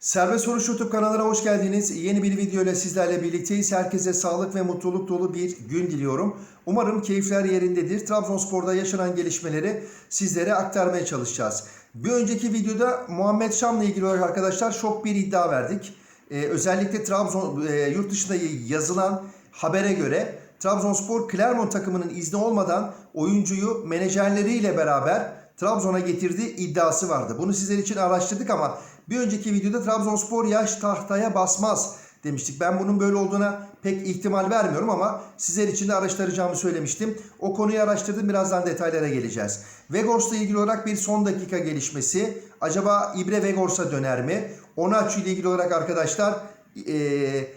Serbest Soruş YouTube kanalına hoş geldiniz. Yeni bir video ile sizlerle birlikteyiz. Herkese sağlık ve mutluluk dolu bir gün diliyorum. Umarım keyifler yerindedir. Trabzonspor'da yaşanan gelişmeleri sizlere aktarmaya çalışacağız. Bir önceki videoda Muhammed Şam'la ilgili olarak arkadaşlar şok bir iddia verdik. Ee, özellikle Trabzon e, yurt dışında yazılan habere göre Trabzonspor Clermont takımının izni olmadan oyuncuyu menajerleriyle beraber Trabzon'a getirdiği iddiası vardı. Bunu sizler için araştırdık ama bir önceki videoda Trabzonspor yaş tahtaya basmaz demiştik. Ben bunun böyle olduğuna pek ihtimal vermiyorum ama sizler için de araştıracağımı söylemiştim. O konuyu araştırdım. Birazdan detaylara geleceğiz. Vegors'la ilgili olarak bir son dakika gelişmesi. Acaba İbre Vegors'a döner mi? Onaçu ile ilgili olarak arkadaşlar eee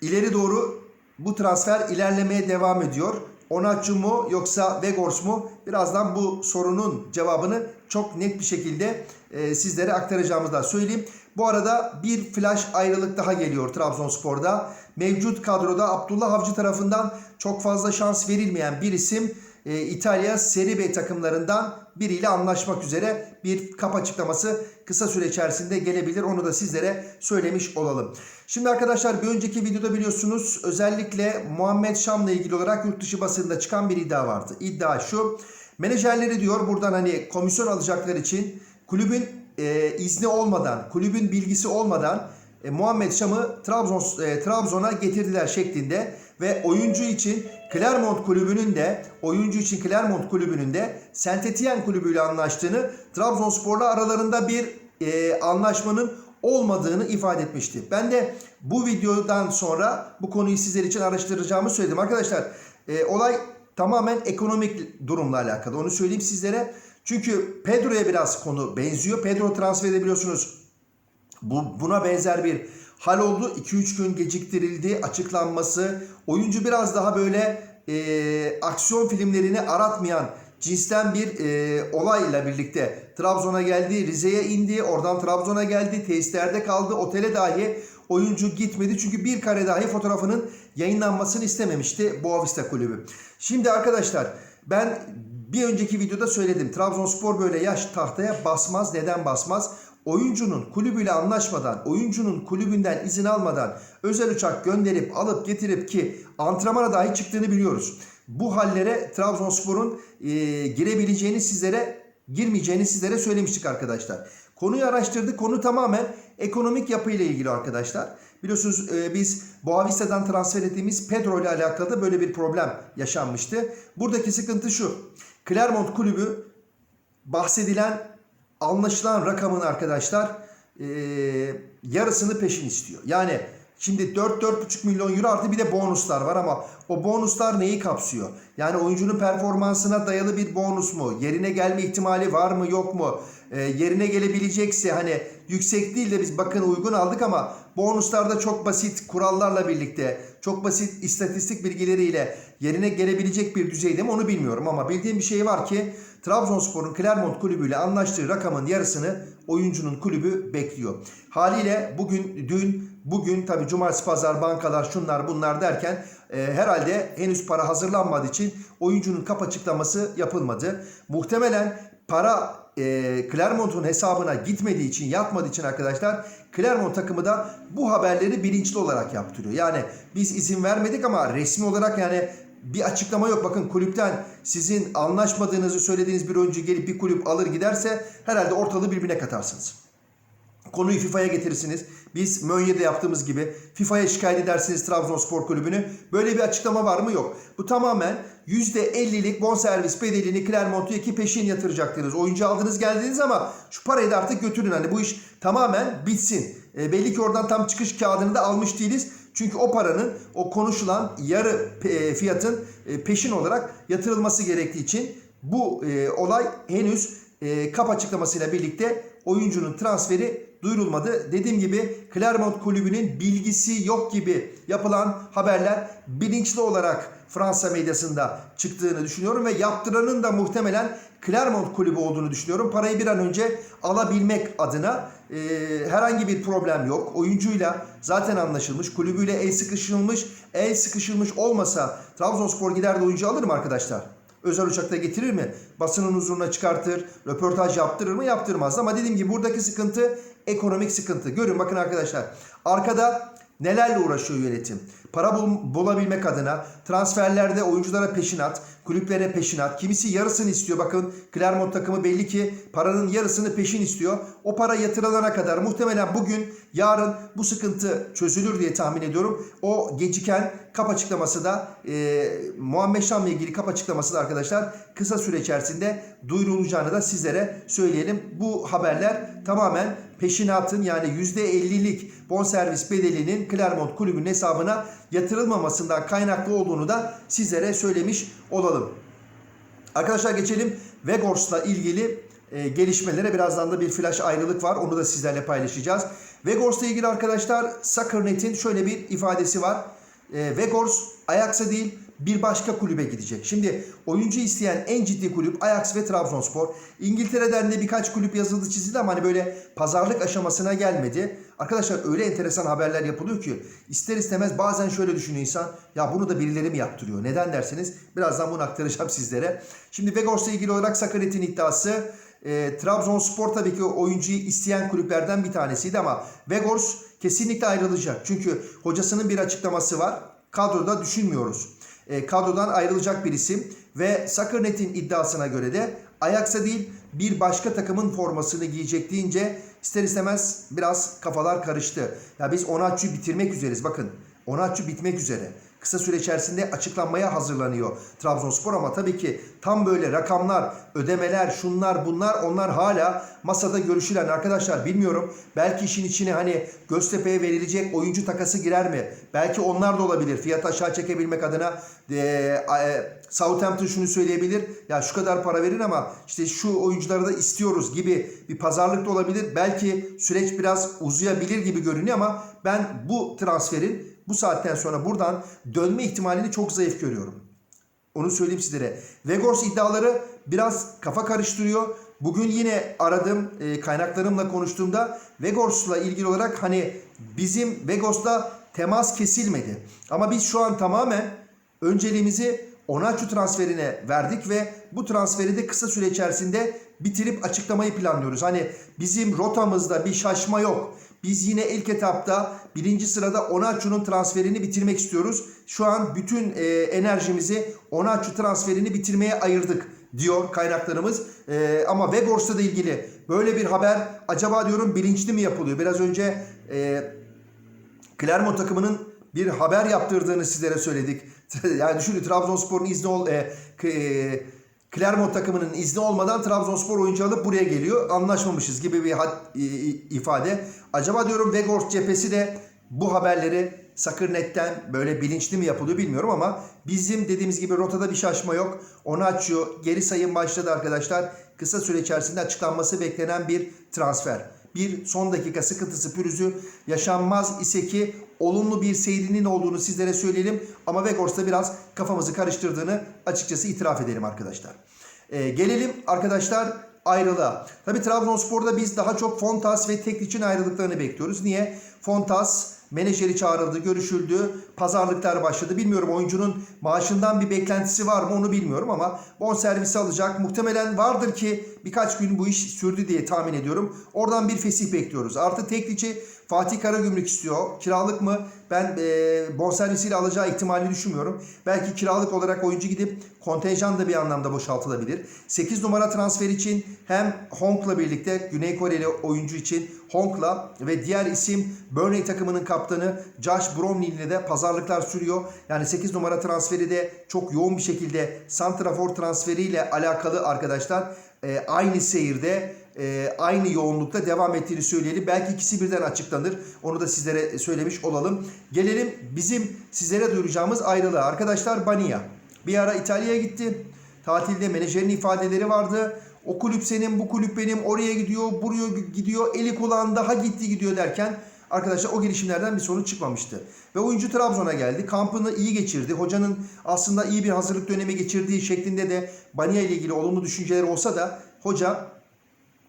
ileri doğru bu transfer ilerlemeye devam ediyor. Onaçu mu yoksa Vegors mu? Birazdan bu sorunun cevabını çok net bir şekilde e, sizlere aktaracağımızı da söyleyeyim. Bu arada bir flash ayrılık daha geliyor Trabzonspor'da. Mevcut kadroda Abdullah Avcı tarafından çok fazla şans verilmeyen bir isim e, İtalya Serie B takımlarından biriyle anlaşmak üzere bir kap açıklaması kısa süre içerisinde gelebilir. Onu da sizlere söylemiş olalım. Şimdi arkadaşlar bir önceki videoda biliyorsunuz özellikle Muhammed Şam'la ilgili olarak yurt dışı basında çıkan bir iddia vardı. İddia şu. Menajerleri diyor buradan hani komisyon alacaklar için kulübün e, izni olmadan, kulübün bilgisi olmadan e, Muhammed Şam'ı Trabzon e, Trabzon'a getirdiler şeklinde ve oyuncu için Clermont kulübünün de oyuncu için Clermont kulübünün de Saint Etienne kulübüyle anlaştığını Trabzonspor'la aralarında bir e, anlaşmanın olmadığını ifade etmişti. Ben de bu videodan sonra bu konuyu sizler için araştıracağımı söyledim. Arkadaşlar e, olay tamamen ekonomik durumla alakalı. Onu söyleyeyim sizlere. Çünkü Pedro'ya biraz konu benziyor. Pedro transfer edebiliyorsunuz. Bu, buna benzer bir hal oldu. 2-3 gün geciktirildi açıklanması. Oyuncu biraz daha böyle e, aksiyon filmlerini aratmayan cinsten bir e, olayla birlikte Trabzon'a geldi, Rize'ye indi, oradan Trabzon'a geldi, tesislerde kaldı, otele dahi oyuncu gitmedi. Çünkü bir kare dahi fotoğrafının yayınlanmasını istememişti Boavista kulübü. Şimdi arkadaşlar ben bir önceki videoda söyledim. Trabzonspor böyle yaş tahtaya basmaz. Neden basmaz? Oyuncunun kulübüyle anlaşmadan, oyuncunun kulübünden izin almadan özel uçak gönderip alıp getirip ki antrenmana dahi çıktığını biliyoruz. Bu hallere Trabzonspor'un e, girebileceğini sizlere, girmeyeceğini sizlere söylemiştik arkadaşlar. Konuyu araştırdık. Konu tamamen ekonomik yapıyla ilgili arkadaşlar. Biliyorsunuz e, biz Boavista'dan transfer ettiğimiz Pedro ile alakalı da böyle bir problem yaşanmıştı. Buradaki sıkıntı şu. Clermont kulübü bahsedilen anlaşılan rakamın arkadaşlar e, yarısını peşin istiyor. Yani şimdi 4-4,5 milyon euro artı bir de bonuslar var ama o bonuslar neyi kapsıyor? Yani oyuncunun performansına dayalı bir bonus mu? Yerine gelme ihtimali var mı yok mu? E, yerine gelebilecekse hani yüksek değil de biz bakın uygun aldık ama bonuslarda çok basit kurallarla birlikte çok basit istatistik bilgileriyle yerine gelebilecek bir düzeyde mi onu bilmiyorum ama bildiğim bir şey var ki Trabzonspor'un Clermont kulübüyle anlaştığı rakamın yarısını oyuncunun kulübü bekliyor. Haliyle bugün, dün, bugün tabi cumartesi pazar bankalar şunlar bunlar derken e, herhalde henüz para hazırlanmadığı için oyuncunun kap açıklaması yapılmadı. Muhtemelen para e, Clermont'un hesabına gitmediği için yatmadığı için arkadaşlar Clermont takımı da bu haberleri bilinçli olarak yaptırıyor. Yani biz izin vermedik ama resmi olarak yani bir açıklama yok. Bakın kulüpten sizin anlaşmadığınızı söylediğiniz bir oyuncu gelip bir kulüp alır giderse herhalde ortalığı birbirine katarsınız. Konuyu FIFA'ya getirirsiniz. Biz Mönye'de yaptığımız gibi FIFA'ya şikayet edersiniz Trabzonspor Kulübü'nü. Böyle bir açıklama var mı? Yok. Bu tamamen %50'lik bonservis bedelini Clermont'u iki peşin yatıracaktınız. Oyuncu aldınız geldiniz ama şu parayı da artık götürün. Hani bu iş tamamen bitsin. E, belli ki oradan tam çıkış kağıdını da almış değiliz. Çünkü o paranın o konuşulan yarı e, fiyatın e, peşin olarak yatırılması gerektiği için bu e, olay henüz e, kap açıklamasıyla birlikte oyuncunun transferi duyurulmadı. Dediğim gibi Clermont kulübünün bilgisi yok gibi yapılan haberler bilinçli olarak Fransa medyasında çıktığını düşünüyorum ve yaptıranın da muhtemelen Clermont kulübü olduğunu düşünüyorum. Parayı bir an önce alabilmek adına e, herhangi bir problem yok. Oyuncuyla zaten anlaşılmış, kulübüyle el sıkışılmış, el sıkışılmış olmasa Trabzonspor gider de oyuncu alır mı arkadaşlar? özel uçakta getirir mi? Basının huzuruna çıkartır, röportaj yaptırır mı? Yaptırmaz. Ama dediğim gibi buradaki sıkıntı ekonomik sıkıntı. Görün bakın arkadaşlar. Arkada nelerle uğraşıyor yönetim? Para bul- bulabilmek adına transferlerde oyunculara peşinat, kulüplere peşinat. Kimisi yarısını istiyor. Bakın Clermont takımı belli ki paranın yarısını peşin istiyor. O para yatırılana kadar muhtemelen bugün, yarın bu sıkıntı çözülür diye tahmin ediyorum. O geciken kap açıklaması da e, Muhammed Şam'la ilgili kap açıklaması da arkadaşlar kısa süre içerisinde duyurulacağını da sizlere söyleyelim. Bu haberler tamamen peşinatın yani %50'lik bonservis bedelinin Clermont kulübünün hesabına yatırılmamasından kaynaklı olduğunu da sizlere söylemiş olalım. Arkadaşlar geçelim Vegors'la ilgili e, gelişmelere. Birazdan da bir flash ayrılık var. Onu da sizlerle paylaşacağız. Vegors'la ilgili arkadaşlar Soccer.net'in şöyle bir ifadesi var. E, Vegors Ajax'a değil bir başka kulübe gidecek. Şimdi oyuncu isteyen en ciddi kulüp Ajax ve Trabzonspor. İngiltere'den de birkaç kulüp yazıldı çizildi ama hani böyle pazarlık aşamasına gelmedi. Arkadaşlar öyle enteresan haberler yapılıyor ki ister istemez bazen şöyle düşünüyor insan. Ya bunu da birileri mi yaptırıyor? Neden derseniz birazdan bunu aktaracağım sizlere. Şimdi Vegors'la ilgili olarak Sakaret'in iddiası e, Trabzonspor tabii ki oyuncuyu isteyen kulüplerden bir tanesiydi ama Vegors kesinlikle ayrılacak. Çünkü hocasının bir açıklaması var. Kadroda düşünmüyoruz. E, kadrodan ayrılacak bir isim ve Sakaret'in iddiasına göre de Ajax'a değil bir başka takımın formasını giyecek deyince ister istemez biraz kafalar karıştı. Ya biz Onatçı'yı bitirmek üzereyiz. Bakın Onatçı bitmek üzere. Kısa süre içerisinde açıklanmaya hazırlanıyor Trabzonspor ama tabii ki tam böyle rakamlar, ödemeler, şunlar bunlar onlar hala masada görüşülen arkadaşlar bilmiyorum. Belki işin içine hani Göztepe'ye verilecek oyuncu takası girer mi? Belki onlar da olabilir. Fiyatı aşağı çekebilmek adına e, e, Southampton şunu söyleyebilir. Ya şu kadar para verin ama işte şu oyuncuları da istiyoruz gibi bir pazarlık da olabilir. Belki süreç biraz uzayabilir gibi görünüyor ama ben bu transferin bu saatten sonra buradan dönme ihtimalini çok zayıf görüyorum. Onu söyleyeyim sizlere. Vegors iddiaları biraz kafa karıştırıyor. Bugün yine aradım e, kaynaklarımla konuştuğumda Vegors'la ilgili olarak hani bizim Vegors'la temas kesilmedi. Ama biz şu an tamamen önceliğimizi Onaçu transferine verdik ve bu transferi de kısa süre içerisinde bitirip açıklamayı planlıyoruz. Hani bizim rotamızda bir şaşma yok. Biz yine ilk etapta birinci sırada Onaçu'nun transferini bitirmek istiyoruz. Şu an bütün e, enerjimizi Onaçu transferini bitirmeye ayırdık diyor kaynaklarımız. E, ama Vegors'la da ilgili böyle bir haber acaba diyorum bilinçli mi yapılıyor? Biraz önce e, Clermont takımının bir haber yaptırdığını sizlere söyledik. yani düşünün Trabzonspor'un izni ol e, e, Clermont takımının izni olmadan Trabzonspor oyuncu alıp buraya geliyor. Anlaşmamışız gibi bir had, ifade. Acaba diyorum Vegors cephesi de bu haberleri Sakırnet'ten böyle bilinçli mi yapılıyor bilmiyorum ama bizim dediğimiz gibi rotada bir şaşma yok. Onu açıyor. Geri sayım başladı arkadaşlar. Kısa süre içerisinde açıklanması beklenen bir transfer. Bir son dakika sıkıntısı pürüzü yaşanmaz ise ki olumlu bir seyrinin olduğunu sizlere söyleyelim. Ama Vegors'ta biraz kafamızı karıştırdığını açıkçası itiraf edelim arkadaşlar. Ee, gelelim arkadaşlar ayrılığa. Tabi Trabzonspor'da biz daha çok Fontas ve Tekliç'in ayrılıklarını bekliyoruz. Niye? Fontas menajeri çağrıldı, görüşüldü, pazarlıklar başladı. Bilmiyorum oyuncunun maaşından bir beklentisi var mı onu bilmiyorum ama bonservisi alacak. Muhtemelen vardır ki birkaç gün bu iş sürdü diye tahmin ediyorum. Oradan bir fesih bekliyoruz. Artı Tekliç'i Fatih Karagümrük istiyor. Kiralık mı? Ben e, bonservisiyle alacağı ihtimalini düşünmüyorum. Belki kiralık olarak oyuncu gidip kontenjan da bir anlamda boşaltılabilir. 8 numara transfer için hem Honk'la birlikte Güney Koreli oyuncu için Honk'la ve diğer isim Burnley takımının kaptanı Josh Bromley ile de pazarlıklar sürüyor. Yani 8 numara transferi de çok yoğun bir şekilde Santrafor transferiyle alakalı arkadaşlar e, aynı seyirde e, aynı yoğunlukta devam ettiğini söyleyelim. Belki ikisi birden açıklanır. Onu da sizlere söylemiş olalım. Gelelim bizim sizlere duyuracağımız ayrılığa. Arkadaşlar Bania. Bir ara İtalya'ya gitti. Tatilde menajerin ifadeleri vardı. O kulüp senin, bu kulüp benim, oraya gidiyor, buraya gidiyor, eli kulağın daha gitti gidiyor derken arkadaşlar o girişimlerden bir sonuç çıkmamıştı. Ve oyuncu Trabzon'a geldi. Kampını iyi geçirdi. Hocanın aslında iyi bir hazırlık dönemi geçirdiği şeklinde de Bania ile ilgili olumlu düşünceler olsa da hoca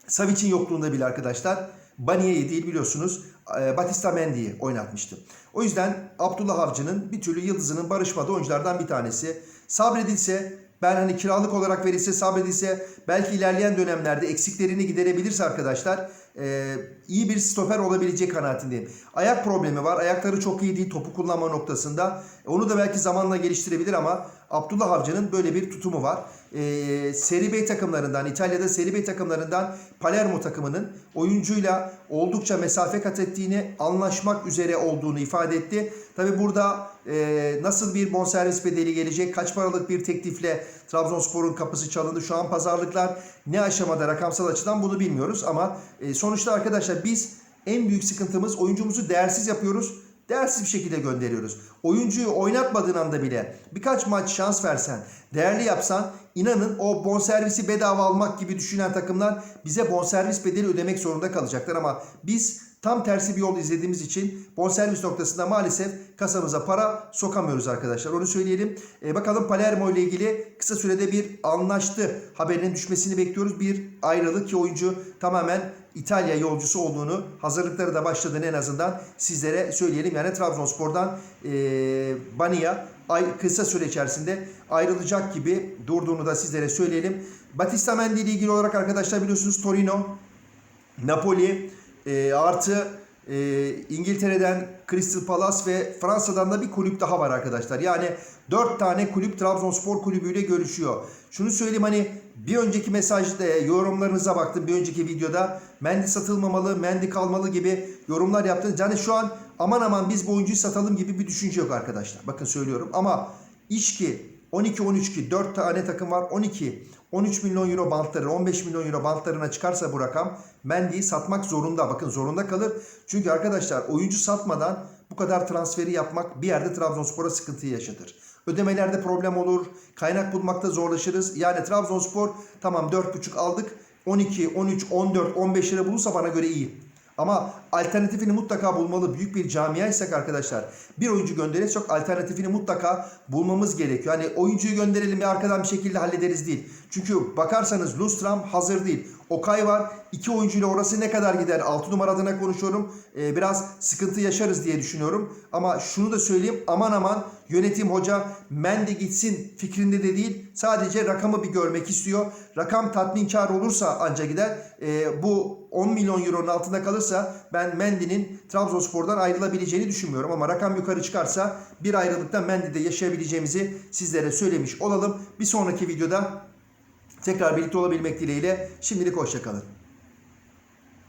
Savic'in yokluğunda bile arkadaşlar Baniye'yi değil biliyorsunuz e, Batista Mendy'yi oynatmıştı. O yüzden Abdullah Avcı'nın bir türlü yıldızının barışmadığı oyunculardan bir tanesi. Sabredilse ben hani kiralık olarak verilse sabredilse belki ilerleyen dönemlerde eksiklerini giderebilirse arkadaşlar e, iyi bir stoper olabilecek kanaatindeyim. Ayak problemi var. Ayakları çok iyi değil topu kullanma noktasında. Onu da belki zamanla geliştirebilir ama Abdullah Avcı'nın böyle bir tutumu var. E, Serie B takımlarından, İtalya'da Serie B takımlarından Palermo takımının oyuncuyla oldukça mesafe kat ettiğini, anlaşmak üzere olduğunu ifade etti. Tabi burada e, nasıl bir bonservis bedeli gelecek, kaç paralık bir teklifle Trabzonspor'un kapısı çalındı. Şu an pazarlıklar ne aşamada rakamsal açıdan bunu bilmiyoruz ama e, sonuçta arkadaşlar biz en büyük sıkıntımız oyuncumuzu değersiz yapıyoruz. Değersiz bir şekilde gönderiyoruz. Oyuncuyu oynatmadığın anda bile birkaç maç şans versen, değerli yapsan inanın o bonservisi bedava almak gibi düşünen takımlar bize bonservis bedeli ödemek zorunda kalacaklar ama biz tam tersi bir yol izlediğimiz için bonservis noktasında maalesef kasamıza para sokamıyoruz arkadaşlar. Onu söyleyelim. E, bakalım Palermo ile ilgili kısa sürede bir anlaştı haberinin düşmesini bekliyoruz. Bir ayrılık ki oyuncu tamamen İtalya yolcusu olduğunu, hazırlıkları da başladığını en azından sizlere söyleyelim. Yani Trabzonspor'dan e, Bania ay, kısa süre içerisinde ayrılacak gibi durduğunu da sizlere söyleyelim. Batista Mendy ile ilgili olarak arkadaşlar biliyorsunuz Torino, Napoli e, artı e, İngiltere'den Crystal Palace ve Fransa'dan da bir kulüp daha var arkadaşlar. Yani 4 tane kulüp Trabzonspor kulübüyle görüşüyor. Şunu söyleyeyim hani bir önceki mesajda yorumlarınıza baktım bir önceki videoda Mendy satılmamalı, Mendy kalmalı gibi yorumlar yaptınız. Yani şu an aman aman biz bu oyuncuyu satalım gibi bir düşünce yok arkadaşlar. Bakın söylüyorum ama iş ki 12-13 ki 4 tane takım var. 12 13 milyon euro bantları 15 milyon euro bantlarına çıkarsa bu rakam Mendy'yi satmak zorunda. Bakın zorunda kalır. Çünkü arkadaşlar oyuncu satmadan bu kadar transferi yapmak bir yerde Trabzonspor'a sıkıntı yaşatır. Ödemelerde problem olur. Kaynak bulmakta zorlaşırız. Yani Trabzonspor tamam 4.5 aldık. 12, 13, 14, 15 lira bulursa bana göre iyi. Ama alternatifini mutlaka bulmalı. Büyük bir camiaysak arkadaşlar bir oyuncu göndeririz çok alternatifini mutlaka bulmamız gerekiyor. Hani oyuncuyu gönderelim ya arkadan bir şekilde hallederiz değil. Çünkü bakarsanız Lustram hazır değil. Okay var. iki oyuncuyla orası ne kadar gider? 6 numara adına konuşuyorum. Ee, biraz sıkıntı yaşarız diye düşünüyorum. Ama şunu da söyleyeyim. Aman aman yönetim hoca Mendy gitsin fikrinde de değil. Sadece rakamı bir görmek istiyor. Rakam tatminkar olursa anca gider. Ee, bu 10 milyon euronun altında kalırsa ben Mendy'nin Trabzonspor'dan ayrılabileceğini düşünmüyorum. Ama rakam yukarı çıkarsa bir ayrılıkta Mendy'de yaşayabileceğimizi sizlere söylemiş olalım. Bir sonraki videoda tekrar birlikte olabilmek dileğiyle şimdilik hoşçakalın.